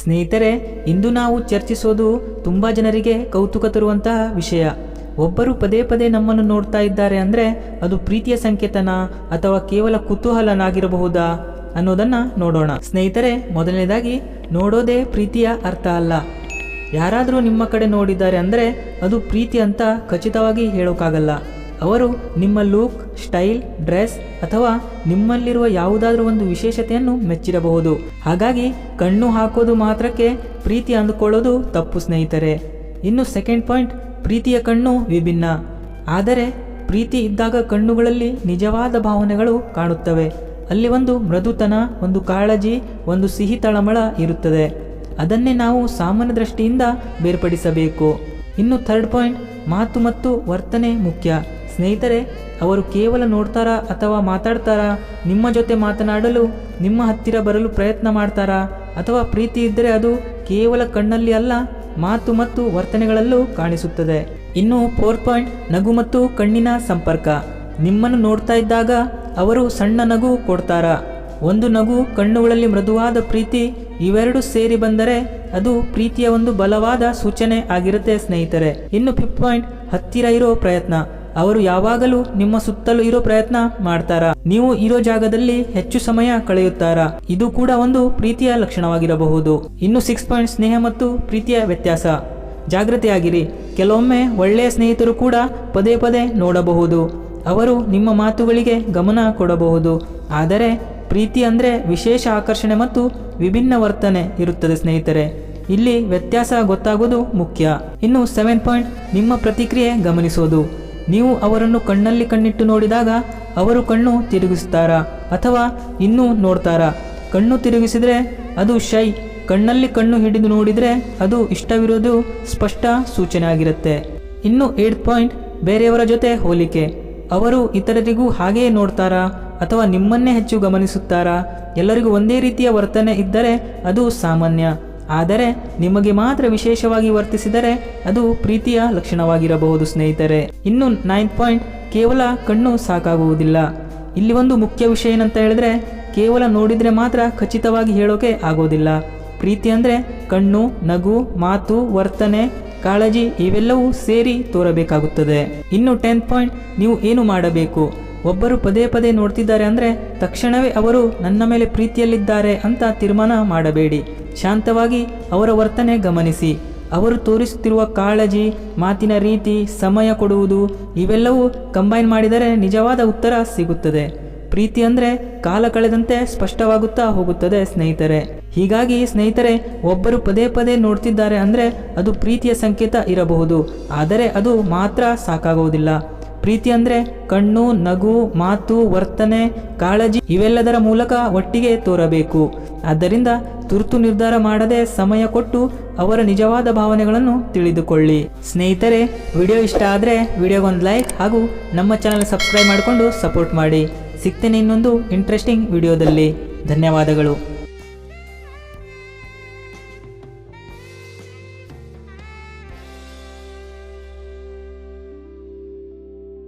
ಸ್ನೇಹಿತರೆ, ಇಂದು ನಾವು ಚರ್ಚಿಸೋದು ತುಂಬ ಜನರಿಗೆ ಕೌತುಕ ತರುವಂತಹ ವಿಷಯ. ಒಬ್ಬರು ಪದೇ ಪದೇ ನಮ್ಮನ್ನು ನೋಡ್ತಾ ಇದ್ದಾರೆ ಅಂದರೆ ಅದು ಪ್ರೀತಿಯ ಸಂಕೇತನ ಅಥವಾ ಕೇವಲ ಕುತೂಹಲನಾಗಿರಬಹುದಾ ಅನ್ನೋದನ್ನ ನೋಡೋಣ. ಸ್ನೇಹಿತರೆ, ಮೊದಲನೇದಾಗಿ, ನೋಡೋದೇ ಪ್ರೀತಿಯ ಅರ್ಥ ಅಲ್ಲ. ಯಾರಾದರೂ ನಿಮ್ಮ ಕಡೆ ನೋಡಿದ್ದಾರೆ ಅಂದರೆ ಅದು ಪ್ರೀತಿ ಅಂತ ಖಚಿತವಾಗಿ ಹೇಳೋಕ್ಕಾಗಲ್ಲ ಅವರು ನಿಮ್ಮ ಲುಕ್, ಸ್ಟೈಲ್, ಡ್ರೆಸ್ ಅಥವಾ ನಿಮ್ಮಲ್ಲಿರುವ ಯಾವುದಾದ್ರೂ ಒಂದು ವಿಶೇಷತೆಯನ್ನು ಮೆಚ್ಚಿರಬಹುದು ಹಾಗಾಗಿ ಕಣ್ಣು ಹಾಕೋದು ಮಾತ್ರಕ್ಕೆ ಪ್ರೀತಿ ಅಂದುಕೊಳ್ಳೋದು ತಪ್ಪು ಸ್ನೇಹಿತರೆ. ಇನ್ನು ಸೆಕೆಂಡ್ ಪಾಯಿಂಟ್ ಪ್ರೀತಿಯ ಕಣ್ಣು ವಿಭಿನ್ನ. ಆದರೆ ಪ್ರೀತಿ ಇದ್ದಾಗ ಕಣ್ಣುಗಳಲ್ಲಿ ನಿಜವಾದ ಭಾವನೆಗಳು ಕಾಣುತ್ತವೆ. ಅಲ್ಲಿ ಒಂದು ಮೃದುತನ, ಒಂದು ಕಾಳಜಿ, ಒಂದು ಸಿಹಿ ತಳಮಳ ಇರುತ್ತದೆ. ಅದನ್ನೇ ನಾವು ಸಾಮಾನ್ಯ ದೃಷ್ಟಿಯಿಂದ ಬೇರ್ಪಡಿಸಬೇಕು. ಇನ್ನು ಥರ್ಡ್ ಪಾಯಿಂಟ್ ಮಾತು ಮತ್ತು ವರ್ತನೆ ಮುಖ್ಯ. ಸ್ನೇಹಿತರೆ, ಅವರು ಕೇವಲ ನೋಡ್ತಾರಾ ಅಥವಾ ಮಾತಾಡ್ತಾರಾ? ನಿಮ್ಮ ಜೊತೆ ಮಾತನಾಡಲು, ನಿಮ್ಮ ಹತ್ತಿರ ಬರಲು ಪ್ರಯತ್ನ ಮಾಡ್ತಾರಾ? ಅಥವಾ ಪ್ರೀತಿ ಇದ್ದರೆ ಅದು ಕೇವಲ ಕಣ್ಣಲ್ಲಿ ಅಲ್ಲ, ಮಾತು ಮತ್ತು ವರ್ತನೆಗಳಲ್ಲೂ ಕಾಣಿಸುತ್ತದೆ. ಇನ್ನು ಫೋರ್ ಪಾಯಿಂಟ್, ನಗು ಮತ್ತು ಕಣ್ಣಿನ ಸಂಪರ್ಕ. ನಿಮ್ಮನ್ನು ನೋಡ್ತಾ ಇದ್ದಾಗ ಅವರು ಸಣ್ಣ ನಗು ಕೊಡ್ತಾರಾ? ಒಂದು ನಗು ಕಣ್ಣುಗಳಲ್ಲಿ ಮೃದುವಾದ ಪ್ರೀತಿ, ಇವೆರಡು ಸೇರಿ ಬಂದರೆ ಅದು ಪ್ರೀತಿಯ ಒಂದು ಬಲವಾದ ಸೂಚನೆ ಆಗಿರುತ್ತೆ ಸ್ನೇಹಿತರೆ. ಇನ್ನು ಫಿಫ್ತ್ ಪಾಯಿಂಟ್, ಹತ್ತಿರ ಇರೋ ಪ್ರಯತ್ನ. ಅವರು ಯಾವಾಗಲೂ ನಿಮ್ಮ ಸುತ್ತಲೂ ಇರೋ ಪ್ರಯತ್ನ ಮಾಡ್ತಾರಾ? ನೀವು ಇರೋ ಜಾಗದಲ್ಲಿ ಹೆಚ್ಚು ಸಮಯ ಕಳೆಯುತ್ತಾರಾ? ಇದು ಕೂಡ ಒಂದು ಪ್ರೀತಿಯ ಲಕ್ಷಣವಾಗಿರಬಹುದು. ಇನ್ನು ಸಿಕ್ಸ್ ಪಾಯಿಂಟ್ ಸ್ನೇಹ ಮತ್ತು ಪ್ರೀತಿಯ ವ್ಯತ್ಯಾಸ. ಜಾಗೃತಿಯಾಗಿರಿ ಕೆಲವೊಮ್ಮೆ ಒಳ್ಳೆಯ ಸ್ನೇಹಿತರು ಕೂಡ ಪದೇ ಪದೇ ನೋಡಬಹುದು. ಅವರು ನಿಮ್ಮ ಮಾತುಗಳಿಗೆ ಗಮನ ಕೊಡಬಹುದು. ಆದರೆ ಪ್ರೀತಿ ಅಂದರೆ ವಿಶೇಷ ಆಕರ್ಷಣೆ ಮತ್ತು ವಿಭಿನ್ನ ವರ್ತನೆ ಇರುತ್ತದೆ ಸ್ನೇಹಿತರೆ. ಇಲ್ಲಿ ವ್ಯತ್ಯಾಸ ಗೊತ್ತಾಗೋದು ಮುಖ್ಯ. ಇನ್ನು ಸೆವೆನ್ ಪಾಯಿಂಟ್ ನಿಮ್ಮ ಪ್ರತಿಕ್ರಿಯೆ ಗಮನಿಸೋದು. ನೀವು ಅವರನ್ನು ಕಣ್ಣಲ್ಲಿ ಕಣ್ಣಿಟ್ಟು ನೋಡಿದಾಗ ಅವರು ಕಣ್ಣು ತಿರುಗಿಸ್ತಾರಾ ಅಥವಾ ಇನ್ನೂ ನೋಡ್ತಾರಾ? ಕಣ್ಣು ತಿರುಗಿಸಿದರೆ ಅದು ಶೈ, ಕಣ್ಣಲ್ಲಿ ಕಣ್ಣು ಹಿಡಿದು ನೋಡಿದರೆ ಅದು ಇಷ್ಟವಿರೋದು ಸ್ಪಷ್ಟ ಸೂಚನೆ ಆಗಿರುತ್ತೆ ಇನ್ನು ಏಟ್ ಪಾಯಿಂಟ್, ಬೇರೆಯವರ ಜೊತೆ ಹೋಲಿಕೆ. ಅವರು ಇತರರಿಗೂ ಹಾಗೆಯೇ ನೋಡ್ತಾರಾ ಅಥವಾ ನಿಮ್ಮನ್ನೇ ಹೆಚ್ಚು ಗಮನಿಸುತ್ತಾರಾ? ಎಲ್ಲರಿಗೂ ಒಂದೇ ರೀತಿಯ ವರ್ತನೆ ಇದ್ದರೆ ಅದು ಸಾಮಾನ್ಯ. ಆದರೆ ನಿಮಗೆ ಮಾತ್ರ ವಿಶೇಷವಾಗಿ ವರ್ತಿಸಿದರೆ ಅದು ಪ್ರೀತಿಯ ಲಕ್ಷಣವಾಗಿರಬಹುದು, ಸ್ನೇಹಿತರೆ. ಇನ್ನು ನೈನ್ ಪಾಯಿಂಟ್ ಕೇವಲ ಕಣ್ಣು ಸಾಕಾಗುವುದಿಲ್ಲ. ಇಲ್ಲಿ ಒಂದು ಮುಖ್ಯ ವಿಷಯ ಏನಂತ ಹೇಳಿದ್ರೆ, ಕೇವಲ ನೋಡಿದರೆ ಮಾತ್ರ ಖಚಿತವಾಗಿ ಹೇಳೋಕೆ ಆಗೋದಿಲ್ಲ. ಪ್ರೀತಿ ಅಂದರೆ ಕಣ್ಣು, ನಗು, ಮಾತು, ವರ್ತನೆ, ಕಾಳಜಿ ಇವೆಲ್ಲವೂ ಸೇರಿ ತೋರಬೇಕಾಗುತ್ತದೆ. ಇನ್ನು ಟೆಂತ್ ಪಾಯಿಂಟ್ ನೀವು ಏನು ಮಾಡಬೇಕು? ಒಬ್ಬರು ಪದೇ ಪದೇ ನೋಡ್ತಿದ್ದಾರೆ ಅಂದರೆ ತಕ್ಷಣವೇ ಅವರು ನನ್ನ ಮೇಲೆ ಪ್ರೀತಿಯಲ್ಲಿದ್ದಾರೆ ಅಂತ ತೀರ್ಮಾನ ಮಾಡಬೇಡಿ. ಶಾಂತವಾಗಿ ಅವರ ವರ್ತನೆ ಗಮನಿಸಿ. ಅವರು ತೋರಿಸುತ್ತಿರುವ ಕಾಳಜಿ, ಮಾತಿನ ರೀತಿ, ಸಮಯ ಕೊಡುವುದು ಇವೆಲ್ಲವೂ ಕಂಬೈನ್ ಮಾಡಿದರೆ ನಿಜವಾದ ಉತ್ತರ ಸಿಗುತ್ತದೆ. ಪ್ರೀತಿ ಅಂದರೆ ಕಾಲ ಕಳೆದಂತೆ ಸ್ಪಷ್ಟವಾಗುತ್ತಾ ಹೋಗುತ್ತದೆ ಸ್ನೇಹಿತರೆ. ಹೀಗಾಗಿ ಸ್ನೇಹಿತರೆ, ಒಬ್ಬರು ಪದೇ ಪದೇ ನೋಡ್ತಿದ್ದಾರೆ ಅಂದರೆ ಅದು ಪ್ರೀತಿಯ ಸಂಕೇತ ಇರಬಹುದು. ಆದರೆ ಅದು ಮಾತ್ರ ಸಾಕಾಗುವುದಿಲ್ಲ. ಪ್ರೀತಿ ಅಂದರೆ ಕಣ್ಣು, ನಗು, ಮಾತು, ವರ್ತನೆ, ಕಾಳಜಿ ಇವೆಲ್ಲದರ ಮೂಲಕ ಒಟ್ಟಿಗೆ ತೋರಬೇಕು. ಆದ್ದರಿಂದ ತುರ್ತು ನಿರ್ಧಾರ ಮಾಡದೆ ಸಮಯ ಕೊಟ್ಟು ಅವರ ನಿಜವಾದ ಭಾವನೆಗಳನ್ನು ತಿಳಿದುಕೊಳ್ಳಿ. ಸ್ನೇಹಿತರೆ, ವಿಡಿಯೋ ಇಷ್ಟ ಆದರೆ ವಿಡಿಯೋಗೊಂದು ಲೈಕ್ ಹಾಗೂ ನಮ್ಮ ಚಾನಲ್ ಸಬ್ಸ್ಕ್ರೈಬ್ ಮಾಡಿಕೊಂಡು ಸಪೋರ್ಟ್ ಮಾಡಿ. ಸಿಗ್ತೇನೆ ಇನ್ನೊಂದು ಇಂಟ್ರೆಸ್ಟಿಂಗ್ ವಿಡಿಯೋದಲ್ಲಿ. ಧನ್ಯವಾದಗಳು.